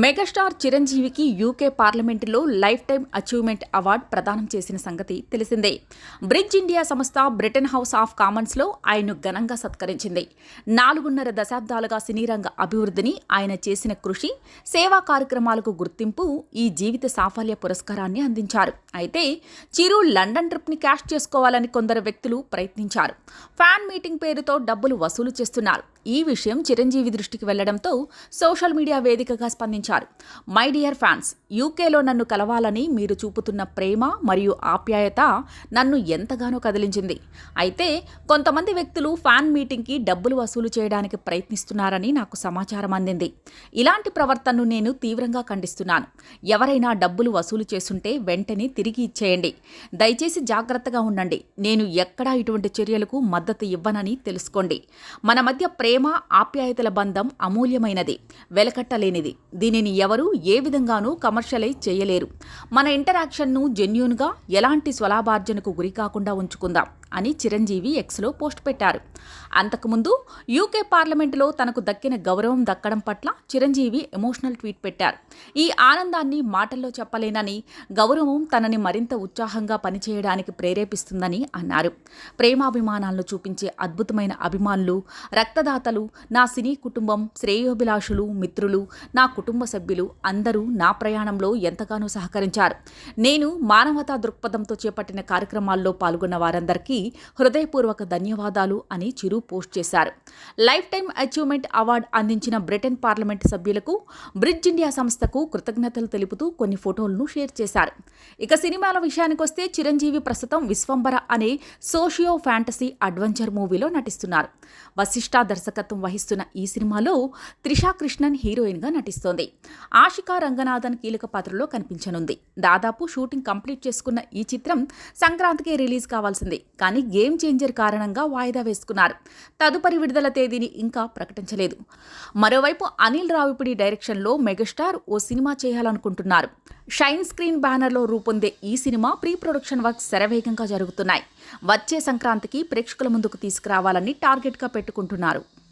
Megastar చిరంజీవికి UK పార్లమెంటులో life time achievement award ప్రదానం చేసిన సంగతి తెలిసిందే. బ్రిడ్జ్ ఇండియా సంస్థ బ్రిటన్ హౌస్ ఆఫ్ కామన్స్లో ఆయన్ను ఘనంగా సత్కరించింది. నాలుగున్నర దశాబ్దాలుగా సినీ రంగ అభివృద్ధిని ఆయన చేసిన కృషి సేవా కార్యక్రమాలకు గుర్తింపు ఈ జీవిత సాఫల్య పురస్కారాన్ని అందించారు. అయితే చిరు లండన్ ట్రిప్ని క్యాష్ చేసుకోవాలని కొందరు వ్యక్తులు ప్రయత్నించారు. ఫ్యాన్ మీటింగ్ పేరుతో డబ్బులు వసూలు చేస్తున్నారు. ఈ విషయం చిరంజీవి దృష్టికి వెళ్ళడంతో సోషల్ మీడియా వేదికగా స్పందించారు. మై డియర్ ఫ్యాన్స్ యూకేలో నన్ను కలవాలని మీరు చూపుతున్న ప్రేమ మరియు ఆప్యాయత నన్ను ఎంతగానో కదిలించింది. అయితే కొంతమంది వ్యక్తులు ఫ్యాన్ మీటింగ్కి డబ్బులు వసూలు చేయడానికి ప్రయత్నిస్తున్నారని నాకు సమాచారం అందింది. ఇలాంటి ప్రవర్తనను నేను తీవ్రంగా ఖండిస్తున్నాను. ఎవరైనా డబ్బులు వసూలు చేస్తుంటే వెంటనే తిరిగి ఇచ్చేయండి. దయచేసి జాగ్రత్తగా ఉండండి. నేను ఎక్కడా ఇటువంటి చర్యలకు మద్దతు ఇవ్వనని తెలుసుకోండి. మన మధ్య ప్రేమ ఆప్యాయతల బంధం అమూల్యమైనది వెలకట్టలేనిది. దీనిని ఎవరూ ఏ విధంగానూ కమర్షియలైజ్ చేయలేరు. మన ఇంటరాక్షన్ను జెన్యున్గా ఎలాంటి స్వలాభార్జనకు గురి కాకుండా ఉంచుకుందాం. అని చిరంజీవి ఎక్స్లో పోస్ట్ పెట్టారు. అంతకుముందు యూకే పార్లమెంటులో తనకు దక్కిన గౌరవం దక్కడం పట్ల చిరంజీవి ఎమోషనల్ ట్వీట్ పెట్టారు. ఈ ఆనందాన్ని మాటల్లో చెప్పలేనని గౌరవం తనని మరింత ఉత్సాహంగా పనిచేయడానికి ప్రేరేపిస్తుందని అన్నారు. ప్రేమాభిమానాలను చూపించే అద్భుతమైన అభిమానులు రక్తదాతలు నా సినీ కుటుంబం శ్రేయోభిలాషులు మిత్రులు నా కుటుంబ సభ్యులు అందరూ నా ప్రయాణంలో ఎంతగానో సహకరించారు. నేను మానవతా దృక్పథంతో చేపట్టిన కార్యక్రమాల్లో పాల్గొన్న వారందరికీ హృదయపూర్వక ధన్యవాదాలు అని చిరు పోస్ట్ చేశారు. లైఫ్ టైం అచీవ్మెంట్ అవార్డు అందించిన బ్రిటన్ పార్లమెంట్ సభ్యులకు బ్రిడ్జ్ ఇండియా సంస్థకు కృతజ్ఞతలు తెలుపుతూ కొన్ని ఫోటోలను షేర్ చేశారు. ఇక సినిమాల విషయానికొస్తే చిరంజీవి ప్రస్తుతం విశ్వంబర అనే సోషియో ఫ్యాంటసీ అడ్వెంచర్ మూవీలో నటిస్తున్నారు. వశిష్ఠ దర్శకత్వం వహిస్తున్న ఈ సినిమాలో త్రిషా కృష్ణన్ హీరోయిన్గా నటిస్తోంది. ఆషికా రంగనాథన్ కీలక పాత్రలో కనిపించనుంది. దాదాపు షూటింగ్ కంప్లీట్ చేసుకున్న ఈ చిత్రం సంక్రాంతికి రిలీజ్ కావాల్సింది. కానీ గేమ్ చేంజర్ కారణంగా వాయిదా వేసుకున్నారు. తదుపరి విడుదల తేదీని ఇంకా ప్రకటించలేదు. మరోవైపు అనిల్ రావిపూడి డైరెక్షన్లో మెగాస్టార్ ఓ సినిమా చేయాలనుకుంటున్నారు. షైన్ స్క్రీన్ బ్యానర్లో రూపొందే ఈ సినిమా ప్రీ ప్రొడక్షన్ వర్క్ శరవేగంగా జరుగుతున్నాయి. వచ్చే సంక్రాంతికి ప్రేక్షకుల ముందుకు తీసుకురావాలని టార్గెట్గా పెట్టుకుంటున్నారు.